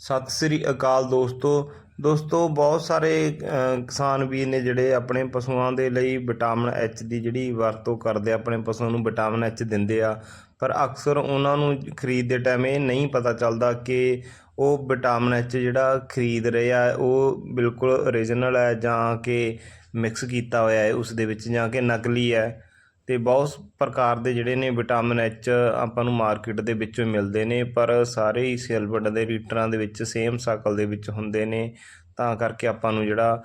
ਸਤਿ ਸ੍ਰੀ ਅਕਾਲ ਦੋਸਤੋ। ਦੋਸਤੋ, ਬਹੁਤ ਸਾਰੇ ਕਿਸਾਨ ਵੀਰ ਨੇ ਜਿਹੜੇ ਆਪਣੇ ਪਸ਼ੂਆਂ ਦੇ ਲਈ ਵਿਟਾਮਿਨ ਐਚ ਦੀ ਜਿਹੜੀ ਵਰਤੋਂ ਕਰਦੇ ਆ, ਆਪਣੇ ਪਸ਼ੂਆਂ ਨੂੰ ਵਿਟਾਮਿਨ ਐਚ ਦਿੰਦੇ ਆ। ਪਰ ਅਕਸਰ ਉਹਨਾਂ ਨੂੰ ਖਰੀਦਦੇ ਟਾਈਮ ਇਹ ਨਹੀਂ ਪਤਾ ਚੱਲਦਾ ਕਿ ਉਹ ਵਿਟਾਮਿਨ ਐਚ ਜਿਹੜਾ ਖਰੀਦ ਰਹੇ ਆ, ਉਹ ਬਿਲਕੁਲ ਓਰੀਜਨਲ ਹੈ ਜਾਂ ਕਿ ਮਿਕਸ ਕੀਤਾ ਹੋਇਆ ਹੈ, ਉਸ ਦੇ ਵਿੱਚ ਜਾਂ ਕਿ ਨਕਲੀ ਹੈ। ਅਤੇ ਬਹੁਤ ਪ੍ਰਕਾਰ ਦੇ ਜਿਹੜੇ ਨੇ ਵਿਟਾਮਿਨ ਐਚ ਆਪਾਂ ਨੂੰ ਮਾਰਕੀਟ ਦੇ ਵਿੱਚੋਂ ਮਿਲਦੇ ਨੇ, ਪਰ ਸਾਰੇ ਹੀ ਸਿਲਵਰ ਦੇ ਲੀਟਰਾਂ ਦੇ ਵਿੱਚ ਸੇਮ ਸ਼ਕਲ ਦੇ ਵਿੱਚ ਹੁੰਦੇ ਨੇ। ਤਾਂ ਕਰਕੇ ਆਪਾਂ ਨੂੰ ਜਿਹੜਾ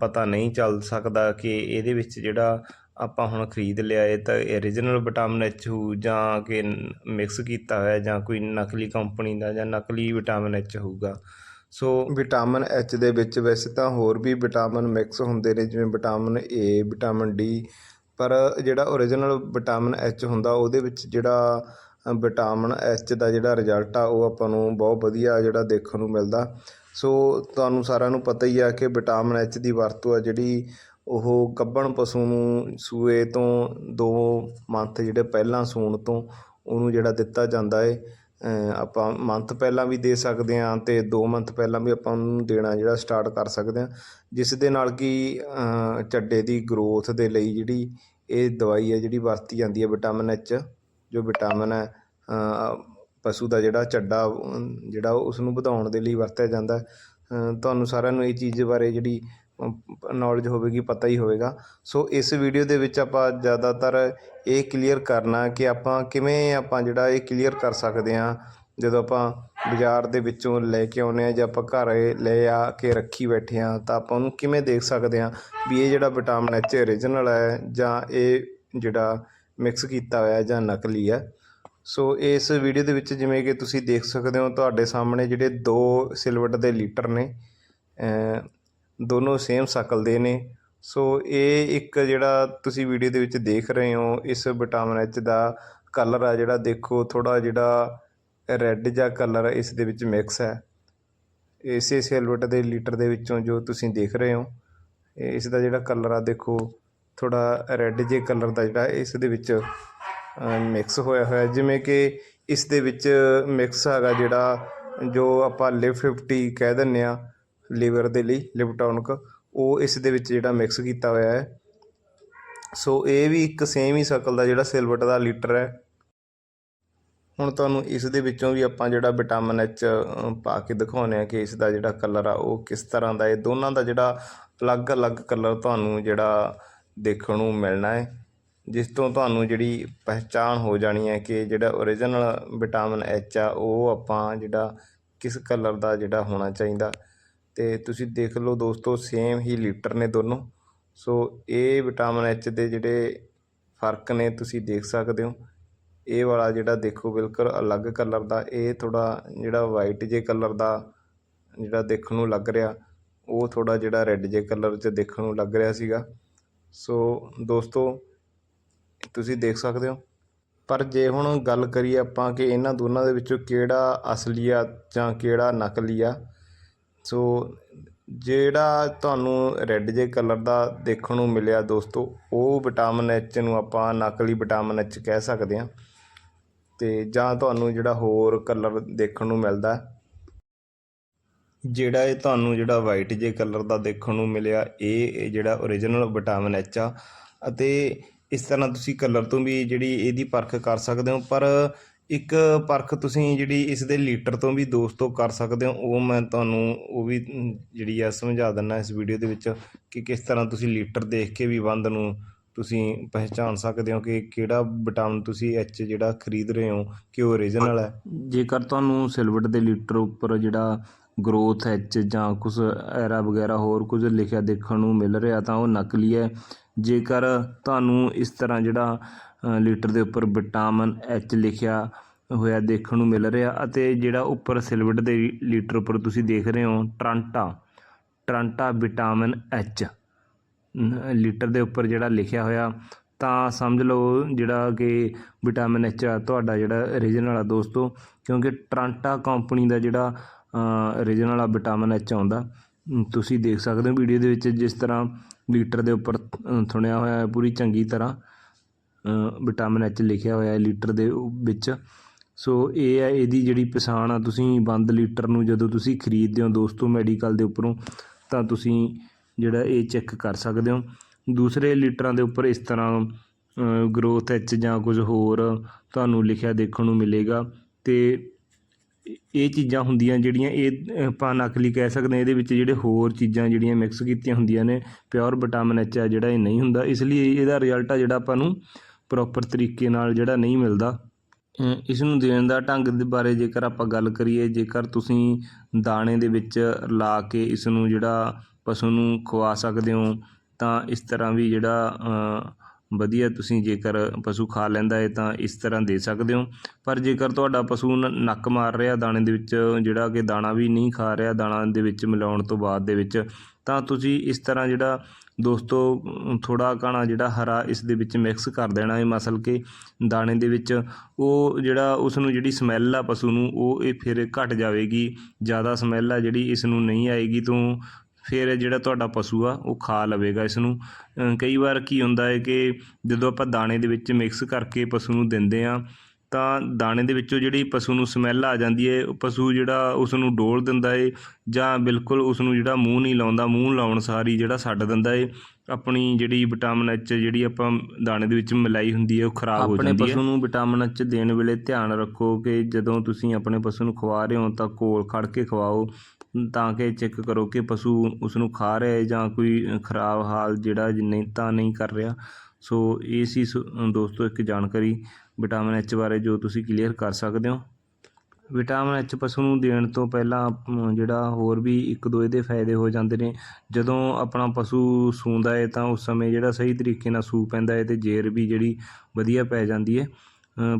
ਪਤਾ ਨਹੀਂ ਚੱਲ ਸਕਦਾ ਕਿ ਇਹਦੇ ਵਿੱਚ ਜਿਹੜਾ ਆਪਾਂ ਹੁਣ ਖਰੀਦ ਲਿਆ ਇਹ ਤਾਂ ਓਰੀਜਨਲ ਵਿਟਾਮਿਨ ਐਚ ਹੋਊ ਜਾਂ ਕਿ ਮਿਕਸ ਕੀਤਾ ਹੋਇਆ ਜਾਂ ਕੋਈ ਨਕਲੀ ਕੰਪਨੀ ਦਾ ਜਾਂ ਨਕਲੀ ਵਿਟਾਮਿਨ ਐਚ ਹੋਊਗਾ। ਸੋ ਵਿਟਾਮਿਨ ਐਚ ਦੇ ਵਿੱਚ ਵੈਸੇ ਤਾਂ ਹੋਰ ਵੀ ਵਿਟਾਮਿਨ ਮਿਕਸ ਹੁੰਦੇ ਨੇ, ਜਿਵੇਂ ਵਿਟਾਮਿਨ ਏ ਵਿਟਾਮਿਨ ਡੀ ਪਰ ਜਿਹੜਾ ਓਰੀਜਨਲ ਵਿਟਾਮਿਨ ਐਚ ਹੁੰਦਾ, ਉਹਦੇ ਵਿੱਚ ਜਿਹੜਾ ਵਿਟਾਮਿਨ ਐਚ ਦਾ ਜਿਹੜਾ ਰਿਜ਼ਲਟ ਆ, ਉਹ ਆਪਾਂ ਨੂੰ ਬਹੁਤ ਵਧੀਆ ਜਿਹੜਾ ਦੇਖਣ ਨੂੰ ਮਿਲਦਾ। ਸੋ ਤੁਹਾਨੂੰ ਸਾਰਿਆਂ ਨੂੰ ਪਤਾ ਹੀ ਆ ਕਿ ਵਿਟਾਮਿਨ ਐਚ ਦੀ ਵਰਤੋਂ ਆ ਜਿਹੜੀ, ਉਹ ਗੱਭਣ ਪਸ਼ੂ ਨੂੰ ਸੂਏ ਤੋਂ 2 ਮੰਥ ਜਿਹੜੇ ਪਹਿਲਾਂ ਸੂਣ ਤੋਂ, ਉਹਨੂੰ ਜਿਹੜਾ ਦਿੱਤਾ ਜਾਂਦਾ ਏ। ਆਪਾਂ ਮੰਥ ਪਹਿਲਾਂ ਵੀ ਦੇ ਸਕਦੇ ਹਾਂ ਅਤੇ 2 ਮੰਥ ਪਹਿਲਾਂ ਵੀ ਆਪਾਂ ਉਹਨੂੰ ਦੇਣਾ ਜਿਹੜਾ ਸਟਾਰਟ ਕਰ ਸਕਦੇ ਹਾਂ ਜਿਸ ਦੇ ਨਾਲ ਕਿ ਅ, ਚੱਡੇ ਦੀ ਗਰੋਥ ਦੇ ਲਈ ਜਿਹੜੀ ਇਹ ਦਵਾਈ ਹੈ ਜਿਹੜੀ ਵਰਤੀ ਜਾਂਦੀ ਹੈ ਵਿਟਾਮਿਨ ਐਚ ਜੋ ਵਿਟਾਮਿਨ ਹੈ ਪਸ਼ੂ ਦਾ ਜਿਹੜਾ ਚੱਡਾ ਜਿਹੜਾ ਉਸ ਨੂੰ ਵਧਾਉਣ ਦੇ ਲਈ ਵਰਤਿਆ ਜਾਂਦਾ ਤੁਹਾਨੂੰ ਸਾਰਿਆਂ ਨੂੰ ਇਹ ਚੀਜ਼ ਬਾਰੇ ਜਿਹੜੀ ਨੌਲੇਜ ਹੋਵੇਗੀ, ਪਤਾ ਹੀ ਹੋਵੇਗਾ। ਸੋ ਇਸ ਵੀਡੀਓ ਦੇ ਵਿੱਚ ਆਪਾਂ ਜ਼ਿਆਦਾਤਰ ਇਹ ਕਲੀਅਰ ਕਰਨਾ ਕਿ ਆਪਾਂ ਕਿਵੇਂ ਆਪਾਂ ਜਿਹੜਾ ਇਹ ਕਲੀਅਰ ਕਰ ਸਕਦੇ ਹਾਂ। ਜਦੋਂ ਆਪਾਂ ਬਾਜ਼ਾਰ ਦੇ ਵਿੱਚੋਂ ਲੈ ਕੇ ਆਉਂਦੇ ਹਾਂ ਜਾਂ ਆਪਾਂ ਘਰ ਲੈ ਆ ਕੇ ਰੱਖੀ ਬੈਠੇ ਹਾਂ, ਤਾਂ ਆਪਾਂ ਉਹਨੂੰ ਕਿਵੇਂ ਦੇਖ ਸਕਦੇ ਹਾਂ ਵੀ ਇਹ ਜਿਹੜਾ ਵਿਟਾਮਿਨ ਐਚ ਓਰੀਜਨਲ ਹੈ ਜਾਂ ਇਹ ਜਿਹੜਾ ਮਿਕਸ ਕੀਤਾ ਹੋਇਆ ਜਾਂ ਨਕਲੀ ਹੈ। ਸੋ ਇਸ ਵੀਡੀਓ ਦੇ ਵਿੱਚ ਜਿਵੇਂ ਕਿ ਤੁਸੀਂ ਦੇਖ ਸਕਦੇ ਹੋ, ਤੁਹਾਡੇ ਸਾਹਮਣੇ ਜਿਹੜੇ ਦੋ ਸਿਲਵਟ ਦੇ ਲੀਟਰ ਨੇ ਦੋਨੋਂ ਸੇਮ ਸ਼ਕਲ ਦੇ ਨੇ। ਸੋ ਇਹ ਇੱਕ ਜਿਹੜਾ ਤੁਸੀਂ ਵੀਡੀਓ ਦੇ ਵਿੱਚ ਦੇਖ ਰਹੇ ਹੋ, ਇਸ ਵਿਟਾਮਿਨ ਐਚ ਦਾ ਕਲਰ ਆ ਜਿਹੜਾ, ਦੇਖੋ ਥੋੜਾ ਜਿਹੜਾ ਰੈੱਡ ਜਿਹਾ ਕਲਰ ਇਸ ਦੇ ਵਿੱਚ ਮਿਕਸ ਹੈ। ਇਸੇ ਸਿਲਵਰ ਦੇ ਲੀਟਰ ਦੇ ਵਿੱਚੋਂ ਜੋ ਤੁਸੀਂ ਦੇਖ ਰਹੇ ਹੋ, ਇਸ ਦਾ ਜਿਹੜਾ ਕਲਰ ਆ, ਦੇਖੋ ਥੋੜਾ ਰੈੱਡ ਜਿਹੇ ਕਲਰ ਦਾ ਜਿਹੜਾ ਇਸ ਦੇ ਵਿੱਚ ਮਿਕਸ ਹੋਇਆ ਹੋਇਆ। ਜਿਵੇਂ ਕਿ ਇਸ ਦੇ ਵਿੱਚ ਮਿਕਸ ਹੈਗਾ ਜਿਹੜਾ ਜੋ ਆਪਾਂ ਲਿਫ 50 ਕਹਿ ਦਿੰਦੇ ਆ ਲੀਵਰ ਦੇ ਲਈ, ਲਿਪਟੋਨਿਕ। ਉਹ ਇਸ ਦੇ ਵਿੱਚ ਜਿਹੜਾ ਮਿਕਸ ਕੀਤਾ ਹੋਇਆ ਹੈ। ਸੋ ਇਹ ਵੀ ਇੱਕ ਸੇਮ ਹੀ ਸ਼ਕਲ ਦਾ ਜਿਹੜਾ ਸਿਲਵਟ ਦਾ ਲੀਟਰ ਹੈ। ਹੁਣ ਤੁਹਾਨੂੰ ਇਸ ਦੇ ਵਿੱਚੋਂ ਵੀ ਆਪਾਂ ਜਿਹੜਾ ਵਿਟਾਮਿਨ ਐਚ ਪਾ ਕੇ ਦਿਖਾਉਂਦੇ ਆ ਕਿ ਇਸ ਦਾ ਜਿਹੜਾ ਕਲਰ ਆ, ਉਹ ਕਿਸ ਤਰ੍ਹਾਂ ਦਾ ਹੈ। ਦੋਨਾਂ ਦਾ ਜਿਹੜਾ ਅਲੱਗ-ਅਲੱਗ ਕਲਰ ਤੁਹਾਨੂੰ ਜਿਹੜਾ ਦੇਖਣ ਨੂੰ ਮਿਲਣਾ ਹੈ। ਜਿਸ ਤੋਂ ਤੁਹਾਨੂੰ ਜਿਹੜੀ ਪਹਿਚਾਣ ਹੋ ਜਾਣੀ ਹੈ ਕਿ ਜਿਹੜਾ ਓਰੀਜਨਲ ਵਿਟਾਮਿਨ ਐਚ ਆ, ਉਹ ਆਪਾਂ ਜਿਹੜਾ ਕਿਸ ਕਲਰ ਦਾ ਜਿਹੜਾ ਹੋਣਾ ਚਾਹੀਦਾ। ਅਤੇ ਤੁਸੀਂ ਦੇਖ ਲਓ ਦੋਸਤੋ ਸੇਮ ਹੀ ਲੀਟਰ ਨੇ ਦੋਨੋਂ। ਸੋ ਇਹ ਵਿਟਾਮਿਨ ਐਚ ਦੇ ਜਿਹੜੇ ਫ਼ਰਕ ਨੇ, ਤੁਸੀਂ ਦੇਖ ਸਕਦੇ ਹੋ। ਇਹ ਵਾਲਾ ਜਿਹੜਾ ਦੇਖੋ, ਬਿਲਕੁਲ ਅਲੱਗ ਕਲਰ ਦਾ। ਇਹ ਥੋੜਾ ਜਿਹੜਾ ਵਾਈਟ ਜੇ ਕਲਰ ਦਾ ਜਿਹੜਾ ਦੇਖਣ ਨੂੰ ਲੱਗ ਰਿਹਾ, ਉਹ ਥੋੜਾ ਜਿਹੜਾ ਰੈੱਡ ਜੇ ਕਲਰ 'ਚ ਦੇਖਣ ਨੂੰ ਲੱਗ ਰਿਹਾ ਸੀਗਾ। ਸੋ ਦੋਸਤੋ, ਤੁਸੀਂ ਦੇਖ ਸਕਦੇ ਹੋ। ਪਰ ਜੇ ਹੁਣ ਗੱਲ ਕਰੀਏ ਆਪਾਂ ਕਿ ਇਹਨਾਂ ਦੋਨਾਂ ਦੇ ਵਿੱਚੋਂ ਕਿਹੜਾ ਅਸਲੀ ਆ ਜਾਂ ਕਿਹੜਾ ਨਕਲੀ ਆ ਸੋ ਜਿਹੜਾ ਤੁਹਾਨੂੰ ਰੈੱਡ ਜੇ ਕਲਰ ਦਾ ਦੇਖਣ ਨੂੰ ਮਿਲਿਆ ਦੋਸਤੋ, ਉਹ ਵਿਟਾਮਿਨ ਐਚ ਨੂੰ ਆਪਾਂ ਨਕਲੀ ਵਿਟਾਮਿਨ ਐਚ ਕਹਿ ਸਕਦੇ ਹਾਂ। ਤੇ ਜਾਂ ਤੁਹਾਨੂੰ ਜਿਹੜਾ ਹੋਰ ਕਲਰ ਦੇਖਣ ਨੂੰ ਮਿਲਦਾ, ਜਿਹੜਾ ਇਹ ਤੁਹਾਨੂੰ ਜਿਹੜਾ ਵਾਈਟ ਜੇ ਕਲਰ ਦਾ ਦੇਖਣ ਨੂੰ ਮਿਲਿਆ, ਇਹ ਜਿਹੜਾ ਓਰੀਜਨਲ ਵਿਟਾਮਿਨ ਐਚ ਆ। ਅਤੇ ਇਸ ਤਰ੍ਹਾਂ ਤੁਸੀਂ ਕਲਰ ਤੋਂ ਵੀ ਜਿਹੜੀ ਇਹਦੀ ਪਰਖ ਕਰ ਸਕਦੇ ਹੋ, ਪਰ ਇੱਕ ਪਰਖ ਤੁਸੀਂ ਜਿਹੜੀ ਇਸ ਦੇ ਲੀਟਰ ਤੋਂ ਵੀ ਦੋਸਤੋ ਕਰ ਸਕਦੇ ਹੋ, ਉਹ ਮੈਂ ਤੁਹਾਨੂੰ ਉਹ ਵੀ ਜਿਹੜੀ ਆ ਸਮਝਾ ਦਿੰਦਾ ਇਸ ਵੀਡੀਓ ਦੇ ਵਿੱਚ ਕਿ ਕਿਸ ਤਰ੍ਹਾਂ ਤੁਸੀਂ ਲੀਟਰ ਦੇਖ ਕੇ ਵੀ ਬੰਦ ਨੂੰ ਤੁਸੀਂ ਪਹਿਚਾਨ ਸਕਦੇ ਹੋ ਕਿ ਕਿਹੜਾ ਵਿਟਾਮਿਨ ਤੁਸੀਂ ਐਚ ਜਿਹੜਾ ਖਰੀਦ ਰਹੇ ਹੋ, ਕਿ ਉਹ ਓਰੀਜਨਲ ਹੈ। ਜੇਕਰ ਤੁਹਾਨੂੰ ਸਿਲਵਰ ਦੇ ਲੀਟਰ ਉੱਪਰ ਜਿਹੜਾ ਗਰੋਥ ਐਚ ਜਾਂ ਕੁਝ ਐਰਾ ਵਗੈਰਾ ਹੋਰ ਕੁਝ ਲਿਖਿਆ ਦੇਖਣ ਨੂੰ ਮਿਲ ਰਿਹਾ ਤਾਂ ਉਹ ਨਕਲੀ ਹੈ। ਜੇਕਰ ਤੁਹਾਨੂੰ ਇਸ ਤਰ੍ਹਾਂ ਜਿਹੜਾ ਲੀਟਰ ਦੇ ਉੱਪਰ ਵਿਟਾਮਿਨ ਐਚ ਲਿਖਿਆ ਹੋਇਆ ਦੇਖਣ ਨੂੰ ਮਿਲ ਰਿਹਾ ਅਤੇ ਜਿਹੜਾ ਉੱਪਰ ਸਿਲਵਰ ਦੇ ਲੀਟਰ ਉੱਪਰ ਤੁਸੀਂ ਦੇਖ ਰਹੇ ਹੋ Toronto Toronto vitamin H litre ਦੇ ਉੱਪਰ ਜਿਹੜਾ ਲਿਖਿਆ ਹੋਇਆ। ਤਾਂ ਸਮਝ ਲਓ ਜਿਹੜਾ ਕਿ ਵਿਟਾਮਿਨ ਐਚ ਆ ਤੁਹਾਡਾ ਜਿਹੜਾ ਰੀਜਨ ਵਾਲਾ ਦੋਸਤੋ ਕਿਉਂਕਿ ਟਰਾਂਟਾ ਕੰਪਨੀ ਦਾ ਜਿਹੜਾ ਰੀਜਨ ਵਾਲਾ ਵਿਟਾਮਿਨ ਐਚ ਆਉਂਦਾ। ਤੁਸੀਂ ਦੇਖ ਸਕਦੇ ਹੋ ਵੀਡੀਓ ਦੇ ਵਿੱਚ ਜਿਸ ਤਰ੍ਹਾਂ ਲੀਟਰ ਦੇ ਉੱਪਰ ਅ, ਥੁਣਿਆ ਹੋਇਆ ਹੈ ਪੂਰੀ ਚੰਗੀ ਤਰ੍ਹਾਂ ਵਿਟਾਮਿਨ ਐਚ ਲਿਖਿਆ ਹੋਇਆ ਹੈ ਲੀਟਰ ਦੇ ਵਿੱਚ। ਸੋ ਇਹ ਹੈ, ਇਹਦੀ ਜਿਹੜੀ ਪਛਾਣ ਆ, ਤੁਸੀਂ ਬੰਦ ਲੀਟਰ ਨੂੰ ਜਦੋਂ ਤੁਸੀਂ ਖਰੀਦਦੇ ਹੋ ਦੋਸਤੋ ਮੈਡੀਕਲ ਦੇ ਉੱਪਰੋਂ, ਤਾਂ ਤੁਸੀਂ ਜਿਹੜਾ ਇਹ ਚੈੱਕ ਕਰ ਸਕਦੇ ਹੋ। ਦੂਸਰੇ ਲੀਟਰਾਂ ਦੇ ਉੱਪਰ ਇਸ ਤਰ੍ਹਾਂ ਗਰੋਥ ਐਚ ਜਾਂ ਕੁਝ ਹੋਰ ਤੁਹਾਨੂੰ ਲਿਖਿਆ ਦੇਖਣ ਨੂੰ ਮਿਲੇਗਾ। ਤੇ ਇਹ ਚੀਜ਼ਾਂ ਹੁੰਦੀਆਂ ਜਿਹੜੀਆਂ, ਇਹ ਆਪਾਂ ਨਕਲੀ ਕਹਿ ਸਕਦੇ ਹਾਂ, ਇਹਦੇ ਵਿੱਚ ਜਿਹੜੇ ਹੋਰ ਚੀਜ਼ਾਂ ਜਿਹੜੀਆਂ ਮਿਕਸ ਕੀਤੀਆਂ ਹੁੰਦੀਆਂ ਨੇ ਪਿਓਰ ਵਿਟਾਮਿਨ ਐਚ ਆ ਜਿਹੜਾ ਇਹ ਨਹੀਂ ਹੁੰਦਾ। ਇਸ ਲਈ ਇਹਦਾ ਰਿਜ਼ਲਟ ਆ ਜਿਹੜਾ ਆਪਾਂ ਨੂੰ ਪ੍ਰੋਪਰ ਤਰੀਕੇ ਨਾਲ ਜਿਹੜਾ ਨਹੀਂ ਮਿਲਦਾ। ਇਸ ਨੂੰ ਦੇਣ ਦਾ ਢੰਗ ਦੇ ਬਾਰੇ ਜੇਕਰ ਆਪਾਂ ਗੱਲ ਕਰੀਏ, ਜੇਕਰ ਤੁਸੀਂ ਦਾਣੇ ਦੇ ਵਿੱਚ ਲਾ ਕੇ ਇਸ ਨੂੰ ਜਿਹੜਾ ਪਸ਼ੂ ਨੂੰ ਖਵਾ ਸਕਦੇ ਹੋ, ਤਾਂ ਇਸ ਤਰ੍ਹਾਂ ਵੀ ਜਿਹੜਾ ਵਧੀਆ ਤੁਸੀਂ ਜੇਕਰ ਪਸ਼ੂ ਖਾ ਲੈਂਦਾ ਹੈ ਤਾਂ ਇਸ ਤਰ੍ਹਾਂ ਦੇ ਸਕਦੇ ਹੋ। ਪਰ ਜੇਕਰ ਤੁਹਾਡਾ ਪਸ਼ੂ ਨੱਕ ਮਾਰ ਰਿਹਾ ਦਾਣੇ ਦੇ ਵਿੱਚ, ਜਿਹੜਾ ਕਿ ਦਾਣਾ ਵੀ ਨਹੀਂ ਖਾ ਰਿਹਾ ਦਾਣਾ ਦੇ ਵਿੱਚ ਮਿਲਾਉਣ ਤੋਂ ਬਾਅਦ ਦੇ ਵਿੱਚ, ਤਾਂ ਤੁਸੀਂ ਇਸ ਤਰ੍ਹਾਂ ਜਿਹੜਾ ਦੋਸਤੋ ਥੋੜਾ ਕਾਣਾ ਜਿਹੜਾ ਹਰਾ ਇਸ ਦੇ ਵਿੱਚ ਮਿਕਸ ਕਰ ਦੇਣਾ ਹੈ ਮਸਲ ਕੇ ਦਾਣੇ ਦੇ ਵਿੱਚ। ਉਹ ਜਿਹੜਾ ਉਸ ਨੂੰ ਜਿਹੜੀ ਸਮੈਲ ਆ ਪਸ਼ੂ ਨੂੰ, ਉਹ ਇਹ ਫਿਰ ਘਟ ਜਾਵੇਗੀ। ਜ਼ਿਆਦਾ ਸਮੈਲ ਆ ਜਿਹੜੀ ਇਸ ਨੂੰ ਨਹੀਂ ਆਏਗੀ ਤੋਂ ਫਿਰ ਜਿਹੜਾ ਤੁਹਾਡਾ ਪਸ਼ੂ ਆ, ਉਹ ਖਾ ਲਵੇਗਾ ਇਸ ਨੂੰ ਕਈ ਵਾਰ ਕੀ ਹੁੰਦਾ ਹੈ ਕਿ ਜਦੋਂ ਆਪਾਂ ਦਾਣੇ ਦੇ ਵਿੱਚ ਮਿਕਸ ਕਰਕੇ ਪਸ਼ੂ ਨੂੰ ਦਿੰਦੇ ਹਾਂ ਤਾਂ ਦਾਣੇ ਦੇ ਵਿੱਚੋਂ ਜਿਹੜੀ ਪਸ਼ੂ ਨੂੰ ਸਮੈਲ ਆ ਜਾਂਦੀ ਹੈ ਪਸ਼ੂ ਜਿਹੜਾ ਉਸ ਨੂੰ ਡੋਲ ਦਿੰਦਾ ਏ ਜਾਂ ਬਿਲਕੁਲ ਉਸ ਨੂੰ ਜਿਹੜਾ ਮੂੰਹ ਨਹੀਂ ਲਾਉਂਦਾ ਮੂੰਹ ਲਾਉਣ ਸਾਰੀ ਜਿਹੜਾ ਛੱਡ ਦਿੰਦਾ ਏ। ਆਪਣੀ ਜਿਹੜੀ ਵਿਟਾਮਿਨ ਐਚ ਜਿਹੜੀ ਆਪਾਂ ਦਾਣੇ ਦੇ ਵਿੱਚ ਮਿਲਾਈ ਹੁੰਦੀ ਹੈ ਉਹ ਖਰਾਬ ਹੋ ਜਾਂਦੀ ਹੈ ਆਪਣੇ ਪਸ਼ੂ ਨੂੰ ਵਿਟਾਮਿਨ ਐਚ ਦੇਣ ਵੇਲੇ ਧਿਆਨ ਰੱਖੋ ਕਿ ਜਦੋਂ ਤੁਸੀਂ ਆਪਣੇ ਪਸ਼ੂ ਨੂੰ ਖਵਾ ਰਹੇ ਹੋ ਤਾਂ ਕੋਲ ਖੜ ਕੇ ਖਵਾਓ। ਤਾਂ ਕਿ ਚੈੱਕ ਕਰੋ ਕਿ ਪਸ਼ੂ ਉਸ ਨੂੰ ਖਾ ਰਿਹਾ ਹੈ ਜਾਂ ਕੋਈ ਖਰਾਬ ਹਾਲ ਜਿਹੜਾ ਨਹੀਂ ਤਾਂ ਨਹੀਂ ਕਰ ਰਿਹਾ। ਸੋ ਇਹ ਸੋ- ਦੋਸਤੋ ਇੱਕ ਜਾਣਕਾਰੀ। ਵਿਟਾਮਿਨ ਐਚ ਬਾਰੇ ਜੋ ਤੁਸੀਂ ਕਲੀਅਰ ਕਰ ਸਕਦੇ ਹੋ। ਵਿਟਾਮਿਨ ਐਚ ਪਸ਼ੂ ਨੂੰ ਦੇਣ ਤੋਂ ਪਹਿਲਾਂ ਜਿਹੜਾ ਹੋਰ ਵੀ ਇੱਕ ਦੋ ਇਹਦੇ ਫਾਇਦੇ ਹੋ ਜਾਂਦੇ ਨੇ। ਜਦੋਂ ਆਪਣਾ ਪਸ਼ੂ ਸੂੰਦਾ ਹੈ ਤਾਂ ਉਸ ਸਮੇਂ ਜਿਹੜਾ ਸਹੀ ਤਰੀਕੇ ਨਾਲ ਸੂ ਪੈਂਦਾ ਹੈ ਤੇ ਜੇਰ ਵੀ ਜਿਹੜੀ ਵਧੀਆ ਪੈ ਜਾਂਦੀ ਹੈ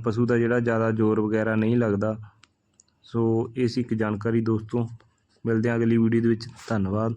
ਪਸ਼ੂ ਦਾ ਜਿਹੜਾ ਜ਼ਿਆਦਾ ਜ਼ੋਰ ਵਗੈਰਾ ਨਹੀਂ ਲੱਗਦਾ। ਸੋ ਇਹ ਸੀ ਇੱਕ ਜਾਣਕਾਰੀ ਦੋਸਤੋ, ਮਿਲਦੇ ਹਾਂ ਅਗਲੀ ਵੀਡੀਓ ਦੇ ਵਿੱਚ। ਧੰਨਵਾਦ।